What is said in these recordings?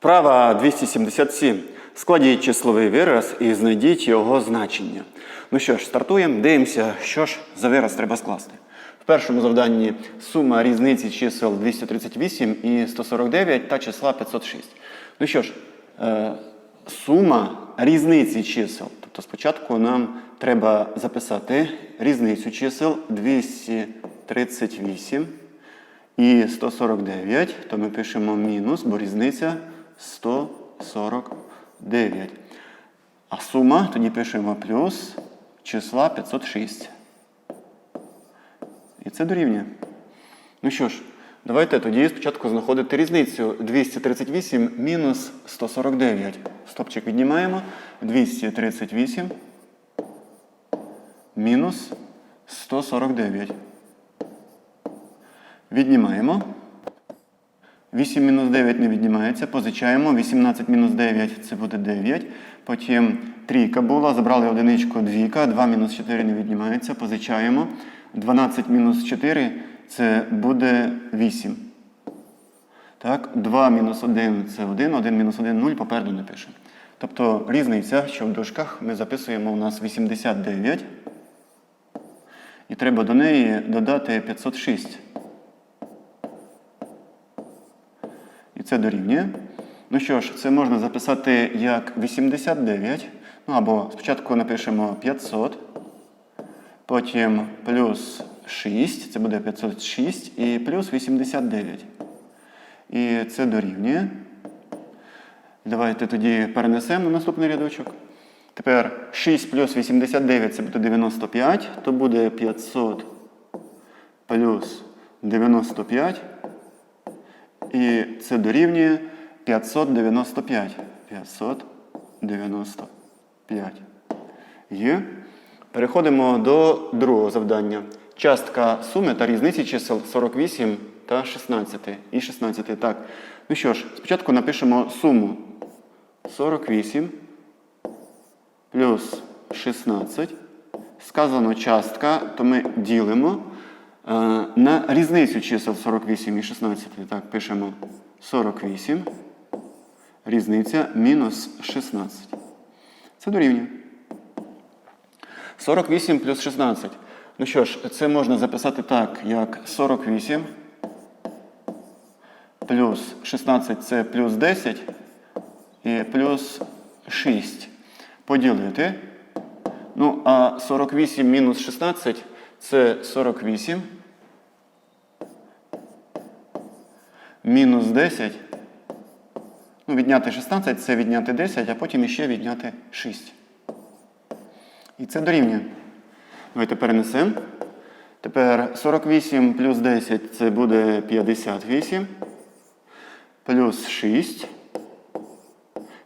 Вправа 277. Складіть числовий вираз і знайдіть його значення. Ну що ж, стартуємо, дивимося, що ж за вираз треба скласти. В першому завданні сума різниці чисел 238 і 149 та числа 506. Ну що ж, е, сума різниці чисел. Тобто спочатку нам треба записати різницю чисел 238 і 149, то ми пишемо мінус, бо різниця 149. А сума тоді пишемо плюс числа 506. І це дорівнює. Ну що ж, давайте тоді спочатку знаходити різницю 238 мінус 149. Стопчик віднімаємо. 238 мінус 149. Віднімаємо. 8 мінус 9 не віднімається. Позичаємо. 18 мінус 9 це буде 9. Потім трійка була. Забрали одиничку, двійка. 2 мінус 4 не віднімається. Позичаємо. 12 мінус 4 це буде 8. Так, 2 мінус 1 це 1, 1 мінус 1 0, попереду не пишемо. Тобто різниця, що в дужках ми записуємо у нас 89. І треба до неї додати 506. Це дорівнює. Ну що ж, це можна записати як 89. Ну або спочатку напишемо 500, потім плюс 6, це буде 506, і плюс 89. І це дорівнює. Давайте тоді перенесемо на наступний рядочок. Тепер 6 плюс 89 це буде 95, то буде 500 плюс 95. І це дорівнює 595. 595. Є. Переходимо до другого завдання. Частка суми та різниці чисел 48 та 16. І 16. Так. Ну що ж, спочатку напишемо суму 48 плюс 16. Сказано частка, то ми ділимо на різницю чисел 48 і 16. Так, пишемо 48. Різниця мінус 16. Це дорівнює. 48 плюс 16. Ну що ж, це можна записати так, як 48 плюс 16 це плюс 10 і плюс 6. Поділити. Ну, а 48 мінус 16 це 48. Мінус 10. Ну, відняти 16 це відняти 10, а потім іще відняти 6. І це дорівнює. Давайте перенесемо. Тепер 48 плюс 10 це буде 58. Плюс 6.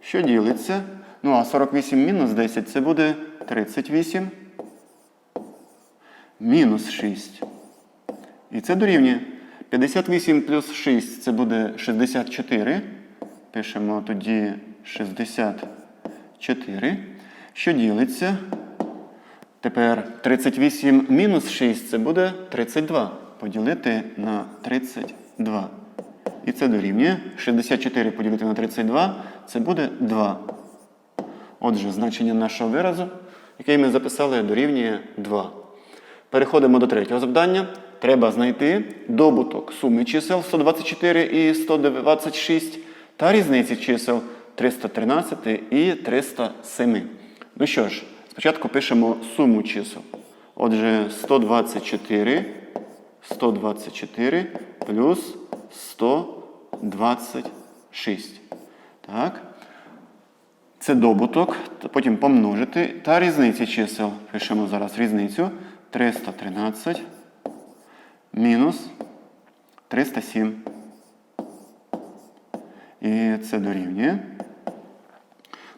Що ділиться? Ну, а 48 мінус 10 це буде 38. Мінус 6. І це дорівнює. 58 плюс 6 це буде 64. Пишемо тоді 64. Що ділиться? Тепер 38 мінус 6 це буде 32. Поділити на 32. І це дорівнює. 64 поділити на 32 це буде 2. Отже, значення нашого виразу, який ми записали, дорівнює 2. Переходимо до третього завдання. Треба знайти добуток суми чисел 124 і 126 та різниці чисел 313 і 307. Ну що ж, спочатку пишемо суму чисел. Отже, 124, 124 плюс 126. Так. Це добуток, потім помножити та різниці чисел. Пишемо зараз різницю. 313 мінус 307. І це дорівнює.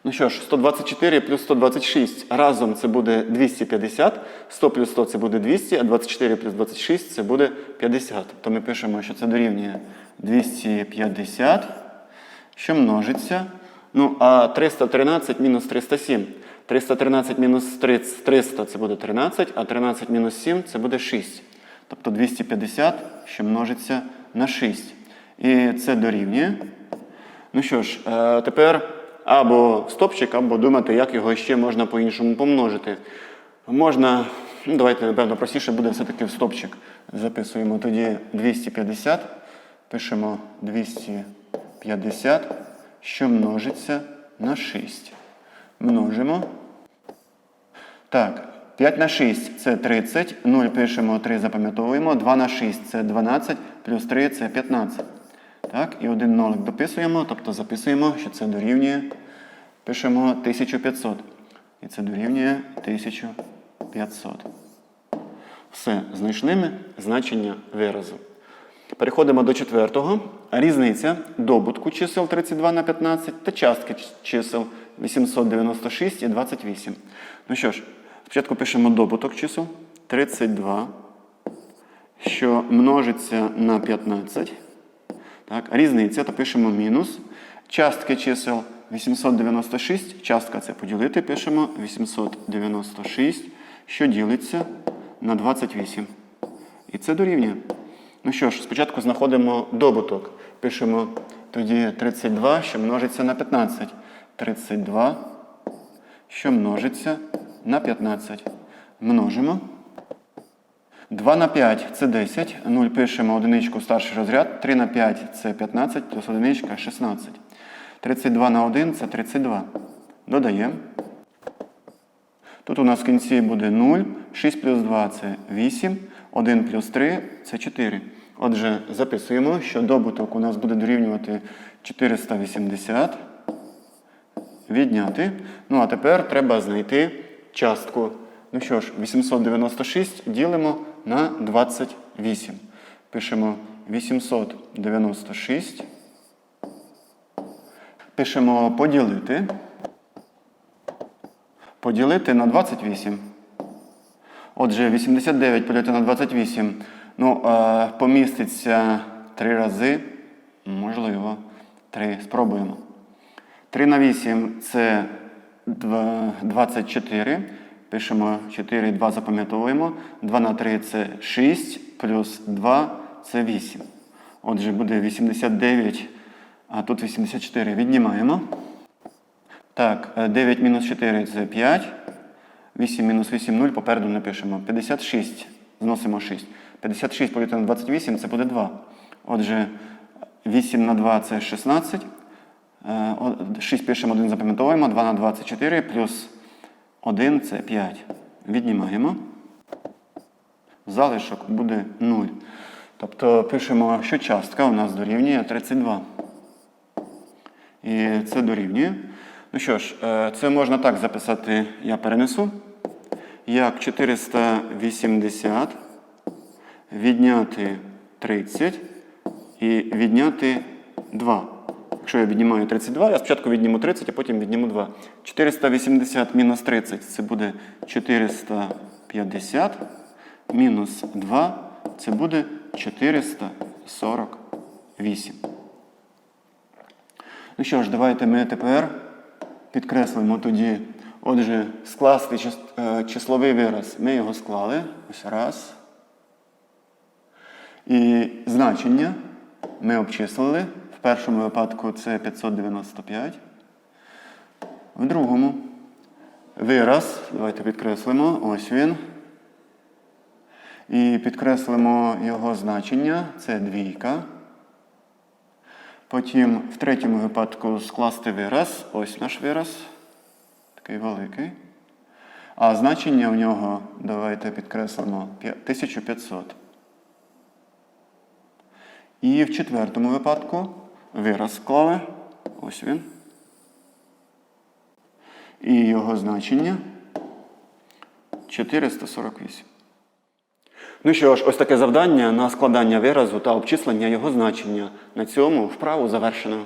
Ну що ж, 124 плюс 126 разом це буде 250, 100 плюс 100 це буде 200, а 24 плюс 26 це буде 50. Тобто ми пишемо, що це дорівнює 250, що множиться. Ну, а 313 мінус 307. 313 мінус 300 це буде 13, а 13 мінус 7 це буде 6. Тобто 250, що множиться на 6. І це дорівнює Ну що ж, е, тепер або стопчик, або думати, як його ще можна по-іншому помножити. Можна, ну давайте, напевно, простіше буде все-таки в стопчик. Записуємо тоді 250, пишемо 250, що множиться на 6. Множимо. Так, 5 на 6 це 30, 0 пишемо, 3 запам'ятовуємо, 2 на 6 це 12, плюс 3 це 15. Так, і один нолик дописуємо, тобто записуємо, що це дорівнює, пишемо 1500. І це дорівнює 1500. Все, знайшли ми значення виразу. Переходимо до четвертого. Різниця добутку чисел 32 на 15 та частки чисел 896 і 28. Ну що ж, спочатку пишемо добуток чисел 32, що множиться на 15. Так, різниця, то пишемо мінус. Частки чисел 896, частка це поділити, пишемо 896, що ділиться на 28. І це дорівнює. Ну що ж, спочатку знаходимо добуток. Пишемо тоді 32, що множиться на 15. 32, що множиться на 15. Множимо. 2 на 5 це 10. 0 пишемо одиничку старший розряд. 3 на 5 це 15, плюс одиничка 16. 32 на 1 це 32. Додаємо. Тут у нас в кінці буде 0. 6 плюс 2 це 8. 1 плюс 3 це 4. Отже, записуємо, що добуток у нас буде дорівнювати 480. Відняти. Ну, а тепер треба знайти частку. Ну що ж, 896 ділимо на 28. Пишемо 896. Пишемо поділити. Поділити на 28. Отже, 89 поділити на 28. Ну, е, поміститься три рази. Можливо, три. Спробуємо. 3 на 8 це 24. Пишемо 4, 2 запам'ятовуємо. 2 на 3 це 6, плюс 2 це 8. Отже, буде 89, а тут 84. Віднімаємо. Так, е, 9 мінус 4 це 5. 8 мінус 8 0, попереду напишемо. 56. Зносимо 6. 56 поділити на 28 це буде 2. Отже, 8 на 2 це 16. 6 пишемо, 1 запам'ятовуємо. 2 на 2 це 4, плюс 1 це 5. Віднімаємо. Залишок буде 0. Тобто пишемо, що частка у нас дорівнює 32. І це дорівнює. Ну що ж, е, це можна так записати, я перенесу. Як 480 відняти 30 і відняти 2. Якщо я віднімаю 32, я спочатку відніму 30, а потім відніму 2. 480 мінус 30 це буде 450. Мінус 2 це буде 448. Ну що ж, давайте ми тепер підкреслимо тоді. Отже, скласти е, числовий вираз. Ми його склали. Ось раз. І значення ми обчислили. Першому випадку це 595. В другому вираз. Давайте підкреслимо. Ось він. І підкреслимо його значення. Це двійка. Потім в третьому випадку скласти вираз. Ось наш вираз. Такий великий. А значення в нього, давайте підкреслимо, 1500. І в четвертому випадку вираз склали. Ось він. І його значення 448. Ну що ж, ось таке завдання на складання виразу та обчислення його значення. На цьому вправу завершено.